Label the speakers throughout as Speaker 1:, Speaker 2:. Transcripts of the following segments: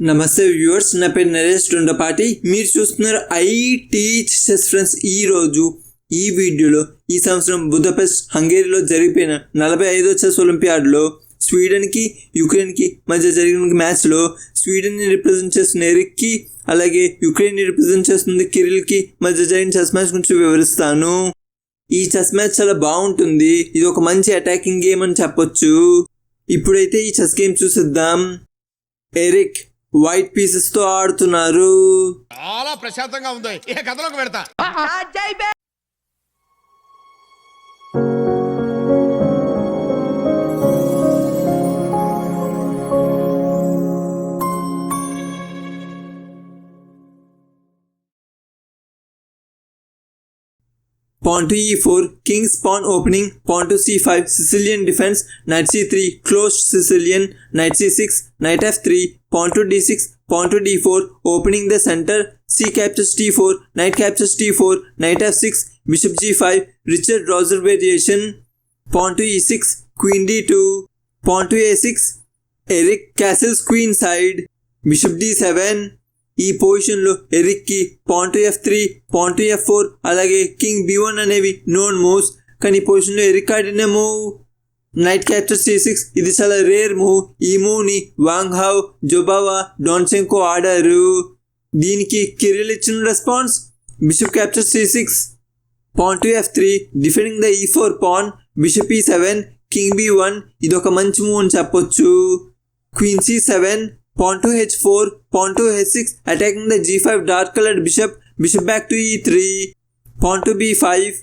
Speaker 1: నమస్తే వ్యూవర్స్ నా పేరు నరేష్ టుండపాటి మీరు చూస్తున్నారు ఐటీ చెస్ ఫ్రెండ్స్. ఈ రోజు ఈ వీడియోలో ఈ సంవత్సరం బుధపెస్ట్ హంగేరీలో జరిగిపోయిన నలభై ఐదో చెస్ ఒలింపియాడ్లో స్వీడన్కి యుక్రెయిన్కి మధ్య జరిగిన మ్యాచ్లో స్వీడన్ని రిప్రజెంట్ చేస్తున్న ఎరిక్కి అలాగే యుక్రెయిన్ని రిప్రజెంట్ చేస్తుంది కిరిల్కి మధ్య జరిగిన చెస్ మ్యాచ్ గురించి వివరిస్తాను. ఈ చెస్ మ్యాచ్ చాలా బాగుంటుంది. ఇది ఒక మంచి అటాకింగ్ గేమ్ అని చెప్పొచ్చు. ఇప్పుడైతే ఈ చెస్ గేమ్ చూసిద్దాం. ఎరిక్ వైట్ పీసెస్తో ఆడుతున్నారు.
Speaker 2: చాలా ప్రశాంతంగా ఉంది. ఇక కథలోకి పెడతా
Speaker 1: pawn to e4, king's pawn opening, pawn to c5, Sicilian defense, knight c3, closed Sicilian, knight c6, knight f3, pawn to d6, pawn to d4, opening the center, c captures d4, knight captures d4, knight f6, bishop g5, Richard Roser variation, pawn to e6, queen d2, pawn to a6, Eric castles queen side, bishop d7, ఈ పొజిషన్లో ఎరిక్కి pawn to f three pawn to f four అలాగే king B one అనేవి known moves కానీ ఈ పొజిషన్లో Eric ఆడిన move knight capture c six ఇది చాలా రేర్ మూవ్ ఈ మూవ్ని వాంగ్ హావ్ జొబావా డోన్సెంకో ఆడారు. దీనికి కిరిల్ ఇచ్చిన response bishop capture c six pawn to f three defending the e four pawn bishop e seven king b one ఇది ఒక మంచి మూవ్ అని చెప్పొచ్చు. Queen c seven pawn to h4 pawn to h6 attacking the g5 dark colored bishop bishop back to e3 pawn to b5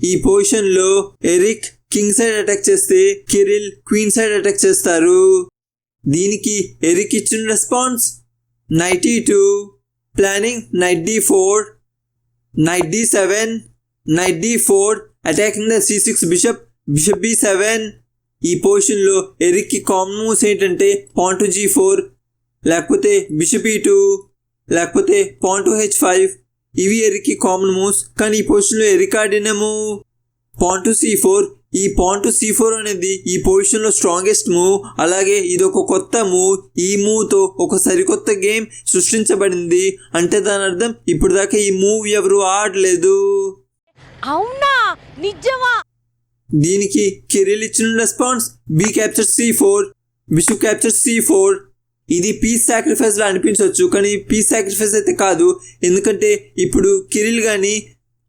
Speaker 1: ఈ పొజిషన్లో Eric king side attack చేస్తే Kirill queen side attack చేస్తారు. దీనికి Eric ఇచ్చిన response knight e e two planning knight d four knight d seven knight d four attacking the c six bishop bishop b seven ఈ పొజిషన్లో ఎరిక్కి common moves ఏంటంటే pawn to g four లేకపోతే bishop ఈ two లేకపోతే pawn to H five. ఇవి ఎరికి common moves కానీ ఈ పొజిషన్లో ఎరిక్ ఆడిన move pawn to c four. ఈ పాన్ టు సి ఫోర్ అనేది ఈ పొజిషన్లో స్ట్రాంగెస్ట్ మూవ్ అలాగే ఇది ఒక కొత్త మూవ్ ఈ మూవ్తో ఒక సరికొత్త గేమ్ సృష్టించబడింది. అంటే దాని అర్థం ఇప్పుడు దాకా ఈ మూవ్ ఎవరు ఆడలేదు.
Speaker 3: అవునా? నిజమా?
Speaker 1: దీనికి కెరీర్ ఇచ్చిన response. B capture c four. Bishop capture c four. ఇది పీస్ సాక్రిఫైస్ లా అనిపించవచ్చు కానీ పీస్ సాక్రిఫైస్ అయితే కాదు. ఎందుకంటే ఇప్పుడు కిరిల్ కానీ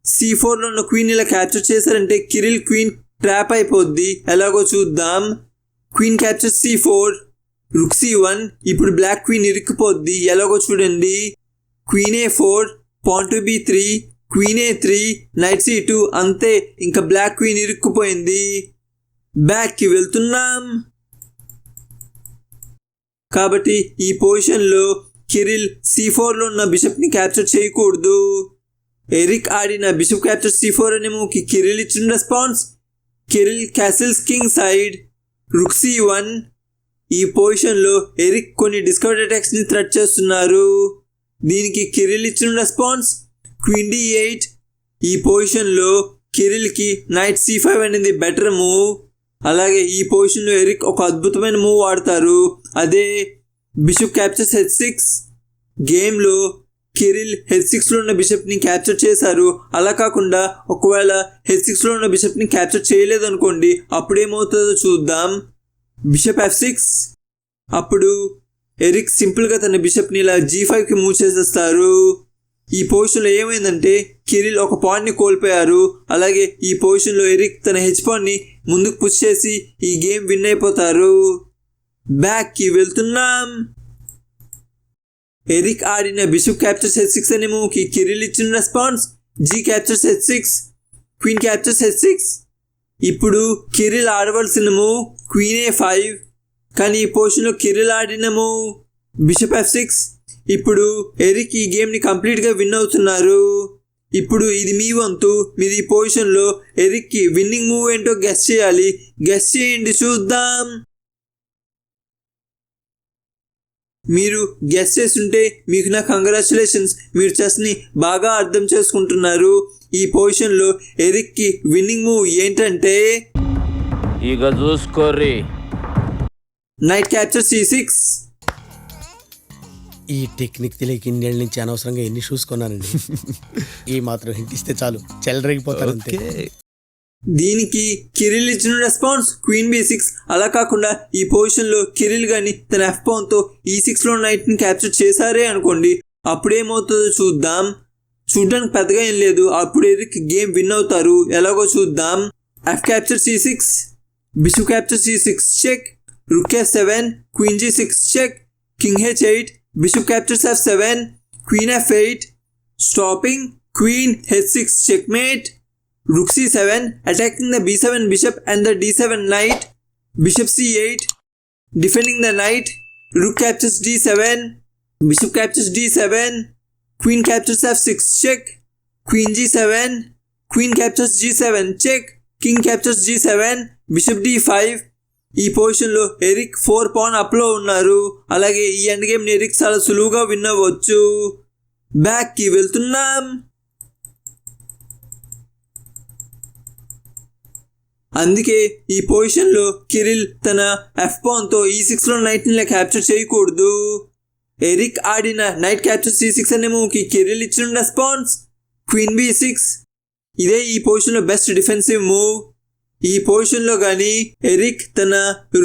Speaker 1: సి ఫోర్లో ఉన్న క్వీన్ ఇలా క్యాప్చర్ చేశారంటే కిరిల్ క్వీన్ ట్రాప్ అయిపోద్ది. ఎలాగో చూద్దాం. Queen capture c four rook c one ఇప్పుడు బ్లాక్ క్వీన్ ఇరుక్కుపోద్ది. ఎలాగో చూడండి. Queen a four pawn to b three queen a three knight c two అంతే. ఇంకా బ్లాక్ క్వీన్ ఇరుక్కుపోయింది. బ్యాక్కి వెళ్తున్నాం. కాబట్టి ఈ పొజిషన్లో కిరిల్ సి ఫోర్లో ఉన్న బిషప్ని క్యాప్చర్ చేయకూడదు. ఎరిక్ ఆడిన బిషప్ క్యాప్చర్ సి ఫోర్ అనే మూవ్కి కిరిల్ ఇచ్చిన response. Kirill castles king side. Rook c one. ఈ పొజిషన్లో ఎరిక్ కొన్ని డిస్కవర్డ్ అటాక్స్ని థ్రెట్ చేస్తున్నారు. దీనికి కిరిల్ ఇచ్చిన రెస్పాన్స్. Queen D eight. ఈ పొజిషన్లో కిరిల్కి నైట్ సి ఫైవ్ అనేది బెటర్ మూవ్. అలాగే ఈ పొజిషన్లో ఎరిక్ ఒక అద్భుతమైన మూవ్ ఆడతారు అదే బిషప్ క్యాప్చర్స్ హెచ్ సిక్స్ గేమ్లో కిరిల్ హెచ్ సిక్స్లో ఉన్న బిషప్ని క్యాప్చర్ చేశారు. అలా కాకుండా ఒకవేళ హెచ్ సిక్స్లో ఉన్న బిషప్ని క్యాప్చర్ చేయలేదు అనుకోండి అప్పుడేమవుతుందో చూద్దాం. బిషప్ ఎఫ్ సిక్స్ అప్పుడు ఎరిక్ సింపుల్గా తన బిషప్ని ఇలా జీ ఫైవ్కి మూవ్ చేసేస్తారు. ఈ పొజిషన్లో ఏమైందంటే కిరిల్ ఒక పాయింట్ని కోల్పోయారు. అలాగే ఈ పొజిషన్లో ఎరిక్ తన హెచ్ పాయింట్ని ముందుకు పుష్ చేసి ఈ గేమ్ విన్ అయిపోతారు. బ్యాక్కి వెళ్తున్నాం. ఎరిక్ ఆడిన బిషప్ క్యాప్చర్స్ హెచ్ సిక్స్ అనే మూవ్కి కిరిల్ ఇచ్చిన response g captures h six queen captures h six ఇప్పుడు కిరిల్ ఆడవలసిన మూవ్ క్వీన్ ఏ ఫైవ్ కానీ ఈ పోర్షన్లో కిరిల్ ఆడిన మూవ్ బిషప్ ఎఫ్ సిక్స్ ఇప్పుడు ఎరిక్ ఈ గేమ్ని కంప్లీట్గా విన్ అవుతున్నారు. ఇప్పుడు ఇది మీ వంతు మీది ఈ పొజిషన్లో ఎరిక్కి విన్నింగ్ మూవ్ ఏంటో గెస్ చేయాలి. గెస్ చేయండి చూద్దాం. మీరు గెస్ చేస్తుంటే మీకు నా కంగ్రాచులేషన్స్ మీరు చెస్ని బాగా అర్థం చేసుకుంటున్నారు. ఈ పొజిషన్లో ఎరిక్కి విన్నింగ్ మూవ్ ఏంటంటే
Speaker 4: ఇక చూసుకోర్రి.
Speaker 1: నైట్ క్యాప్చర్ సి సిక్స్
Speaker 5: ఈ టెక్నిక్ తెలియక ఇన్నేళ్ళ నుంచి అనవసరంగా ఎన్ని షూస్ కొన్నానండి? ఈ మాత్రం హింట్ ఇస్తే చాలు. చెలరేగిపోతారు అంతే
Speaker 1: దీనికి కిరిల్ ఇచ్చిన రెస్పాన్స్ క్వీన్ బి సిక్స్. అలా కాకుండా ఈ పొజిషన్లో కిరిల్ గాని తన ఎఫ్ పౌన్తో ఈ సిక్స్లో నైట్ని క్యాప్చర్ చేశారే అనుకోండి అప్పుడేమవుతుందో చూద్దాం. చూడడానికి పెద్దగా ఏం లేదు. అప్పుడు ఎరిక్ గేమ్ విన్ అవుతారు. ఎలాగో చూద్దాం. F capture c six bishop capture c six check rook f seven queen g six check king h eight bishop captures f seven queen f eight stopping queen h six check mate Rook c7 attacking the b7 bishop and the d7 knight. Bishop c8 defending the knight. Rook captures d7. Bishop captures d7. Queen captures f6 check. Queen g7. Queen captures g7 check. King captures g7. Bishop d5. ఈ పొజిషన్లో Eric four pawn అప్లో ఉన్నారు అలాగే ఈ end game Eric చాలా సులువుగా win అవ్వచ్చు బ్యాక్కి వెళ్తున్నాం అందుకే ఈ పొజిషన్లో కిరిల్ తన ఎఫ్తో ఈ సిక్స్లో నైట్ని క్యాప్చర్ చేయకూడదు. ఎరిక్ ఆడిన నైట్ క్యాప్చర్ సి సిక్స్ అనే మూవ్కి కిరిల్ ఇచ్చిన రెస్పాన్స్ క్వీన్ బి సిక్స్ ఇదే ఈ పొజిషన్లో బెస్ట్ డిఫెన్సివ్ మూవ్ ఈ పొజిషన్లో కానీ ఎరిక్ తన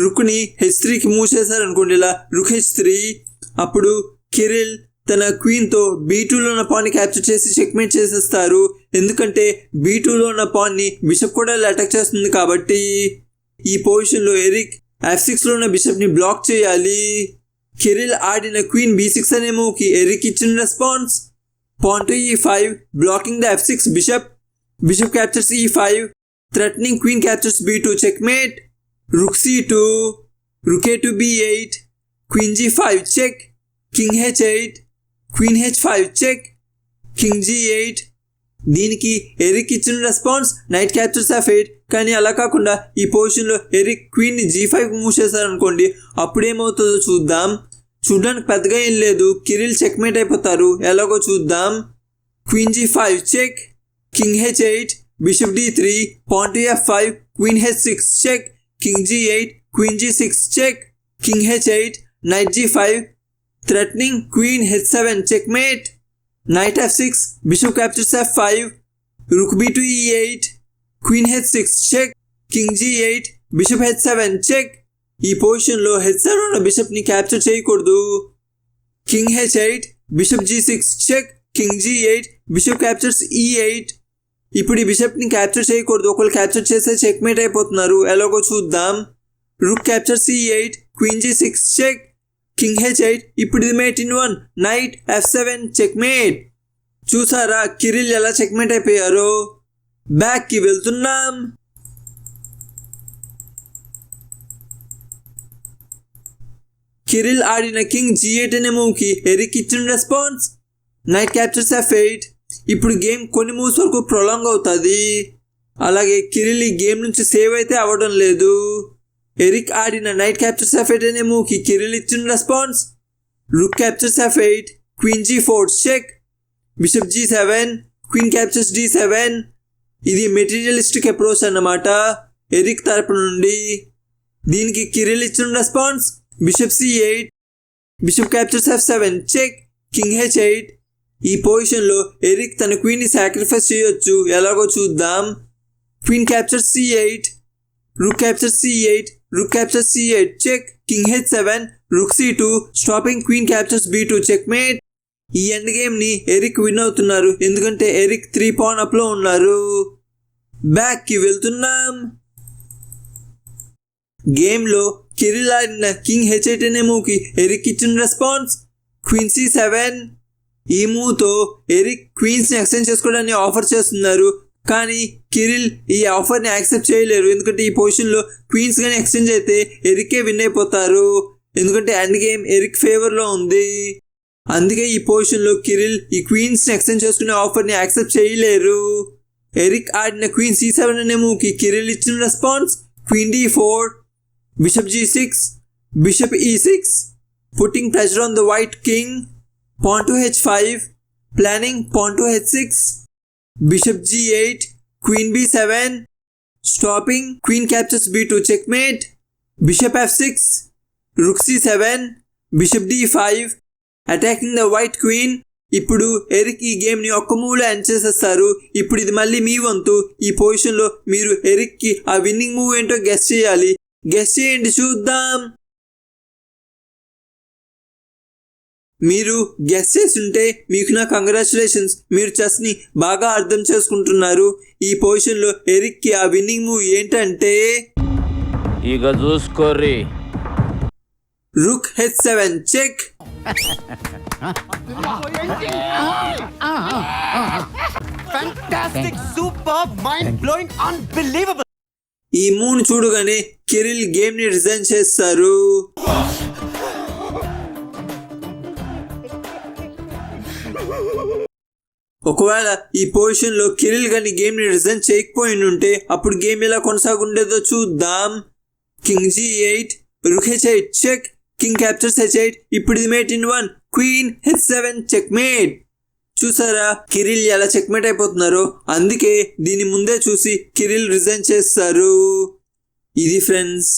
Speaker 1: రుక్ని హెచ్ త్రీకి మూవ్ చేశారనుకోండి ఇలా రుక్ హెచ్ త్రీ అప్పుడు కిరిల్ తన క్వీన్తో బీ టూలో ఉన్న పాన్ని క్యాప్చర్ చేసి చెక్మేట్ చేసేస్తారు. ఎందుకంటే బీ టూలో ఉన్న పాన్ని బిషప్ కూడా ఇలా అటాక్ చేస్తుంది కాబట్టి ఈ పొజిషన్లో ఎరిక్ ఎఫ్ సిక్స్లో ఉన్న బిషప్ని బ్లాక్ చేయాలి. కిరిల్ ఆడిన క్వీన్ బీ సిక్స్ అనే మూవ్కి ఎరిక్ ఇచ్చిన response pawn to e five blocking the f six bishop bishop captures e five threatening queen captures b two checkmate rook c two రుకే to b eight queen g five check king h eight queen h five check king g eight దీనికి Eric ఇచ్చిన response knight captures f eight కానీ అలా కాకుండా ఈ పొజిషన్లో Eric క్వీన్ని G five move చేశారనుకోండి అప్పుడేమవుతుందో చూద్దాం. చూడడానికి పెద్దగా ఏం లేదు కిరిల్ చెక్మేట్ అయిపోతారు. ఎలాగో చూద్దాం. Queen g five check king h eight bishop d three pawn to f five queen h six check king g eight queen g six check king h eight knight g five threatening queen h seven checkmate knight f6 bishop captures f5 rook b to e8 queen h6 check king g8 bishop h7 check ఈ పొజిషన్లో H seven ఉన్న బిషప్ని capture చేయకూడదు king h eight bishop g six check king g eight bishop captures e eight ఇప్పుడు ఈ బిషప్ని capture చేయకూడదు ఒకళ్ళు capture చేస్తే చెక్మేట్ అయిపోతున్నారు ఎలాగో చూద్దాం rook capture c eight queen g six check king h eight ఇప్పుడు ఇది mate in one knight f seven checkmate చూసారా కిరిల్ ఎలా చెక్మేట్ అయిపోయారో? బ్యాక్కి వెళ్తున్నాం. కిరిల్ ఆడిన కింగ్ జీ ఎయిట్ అనే మూవ్కి ఎరిక్ ఇచ్చిన response knight captures f eight ఇప్పుడు గేమ్ కొన్ని మూవ్స్ వరకు ప్రొలాంగ్ అవుతుంది. అలాగే కిరిల్ ఈ గేమ్ నుంచి సేవ్ అయితే అవ్వడం లేదు. ఎరిక్ ఆడిన నైట్ క్యాప్చర్స్ ఎఫ్ ఎయిట్ అనే మూవ్కి కిరిల్ ఇచ్చిన response rook captures f eight queen g four check bishop g seven queen captures d seven ఇది మెటీరియలిస్టిక్ అప్రోచ్ అన్నమాట. ఎరిక్ తరపు నుండి. దీనికి కిరిల్ ఇచ్చిన response bishop c eight bishop captures f seven check king h eight ఈ పొజిషన్లో Eric తన క్వీన్ని సాక్రిఫైస్ చేయొచ్చు. ఎలాగో చూద్దాం. Queen capture c eight rook capture c eight rook captures c8 check. King h7 rook c2 stopping queen captures b2 checkmate. ఈ end గేమ్ని Eric win అవుతున్నారు. ఎందుకంటే ఎరిక్ త్రీ పాన్ అప్లో ఉన్నారు. బ్యాక్కి వెళ్తున్నాం. గేమ్లో కిరిల్ ఆడిన కింగ్ హెచ్ ఎయిట్ అనే మూవ్కి ఎరిక్ ఇచ్చిన రెస్పాన్స్ క్వీన్ సి సెవెన్ ఈ మూవ్తో ఎరిక్ క్వీన్స్ని ఎక్స్చేంజ్ చేసుకోవడానికి ఆఫర్ చేస్తున్నారు. కానీ కిరిల్ ఈ ఆఫర్ని యాక్సెప్ట్ చేయలేరు. ఎందుకంటే ఈ పొజిషన్లో క్వీన్స్ కానీ ఎక్స్చేంజ్ అయితే ఎరికే విన్ అయిపోతారు. ఎందుకంటే ఎండ్ గేమ్ ఎరిక్ ఫేవర్లో ఉంది. అందుకే ఈ పొజిషన్లో కిరిల్ ఈ క్వీన్స్ని ఎక్స్చేంజ్ చేసుకునే ఆఫర్ని యాక్సెప్ట్ చేయలేరు. ఎరిక్ ఆడిన క్వీన్ సి సెవెన్ అనే మూవ్కి కిరిల్ ఇచ్చిన response queen d four bishop g six bishop e six putting pressure on the white king pawn to h five planning pawn to h six Bishop g8, Queen b7, stopping, Queen captures b2 checkmate, Bishop f6, Rook c7, Bishop d5, attacking the white queen ఇప్పుడు Eric ఈ గేమ్ని ఒక్క move end చేసేస్తారు. ఇప్పుడు ఇది మళ్ళీ మీ వంతు. ఈ పొజిషన్లో మీరు ఎరిక్కి ఆ విన్నింగ్ మూవ్ ఏంటో గెస్ట్ చేయాలి. గెస్ చేయండి చూద్దాం. మీరు గెస్ చేస్తుంటే మీకు నా కంగ్రాచులేషన్స్ మీరు చెస్ని బాగా అర్థం చేసుకుంటున్నారు. ఈ పొజిషన్లో ఎరిక్కి ఆ విన్నింగ్ మూవ్ ఏంటంటే
Speaker 4: ఇక చూసుకోర్రి.
Speaker 1: Rook h seven check
Speaker 6: Fantastic, superb, mind blowing, unbelievable.
Speaker 1: ఈ మూన్ చూడగానే కిరిల్ గేమ్ని రిజైన్ చేస్తారు. ఒకవేళ ఈ పొజిషన్లో కిరిల్ గాని గేమ్ని రిజైన్ చేయకపోయి ఉంటే అప్పుడు గేమ్ ఎలా కొనసాగుండేదో చూద్దాం. King g eight rook h eight check king captures h eight ఇప్పుడు ఇది mate in one queen h seven check mate చూసారా కిరిల్ ఎలా చెక్మేట్ అయిపోతున్నారో అందుకే దీని ముందే చూసి కిరిల్ రిజైన్ చేస్తారు. ఇది ఫ్రెండ్స్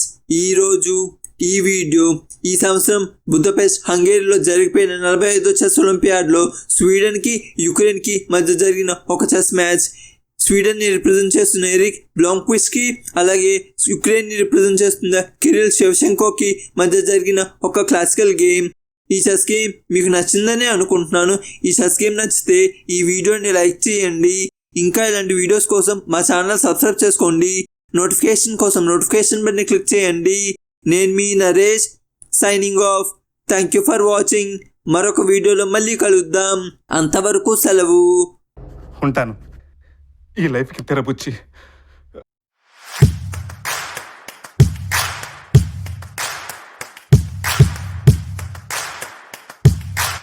Speaker 1: ఈరోజు ఈ వీడియో ఈ సంవత్సరం బుద్ధపెస్ట్ హంగేరీలో జరిగిపోయిన నలభై ఐదో చెస్ ఒలింపియాడ్లో స్వీడన్కి యుక్రెయిన్కి మధ్య జరిగిన ఒక చెస్ మ్యాచ్. స్వీడన్ని రిప్రజెంట్ చేస్తున్న ఎరిక్ బ్లాంక్విస్కి అలాగే యుక్రెయిన్ని రిప్రజెంట్ చేస్తున్న కిరిల్ శివశంకోకి మధ్య జరిగిన ఒక క్లాసికల్ గేమ్. ఈ చెస్ గేమ్ మీకు నచ్చిందనే అనుకుంటున్నాను. ఈ చెస్ గేమ్ నచ్చితే ఈ వీడియోని లైక్ చేయండి. ఇంకా ఇలాంటి వీడియోస్ కోసం మా ఛానల్ సబ్స్క్రైబ్ చేసుకోండి. నోటిఫికేషన్ కోసం నోటిఫికేషన్ బట్టి క్లిక్ చేయండి. నేను మీ Naresh signing off. Thank you for watching. మరొక వీడియోలో మళ్ళీ కలుద్దాం. అంతవరకు సెలవు.
Speaker 7: ఉంటాను. ఈ లైఫ్కి తెరపుచ్చి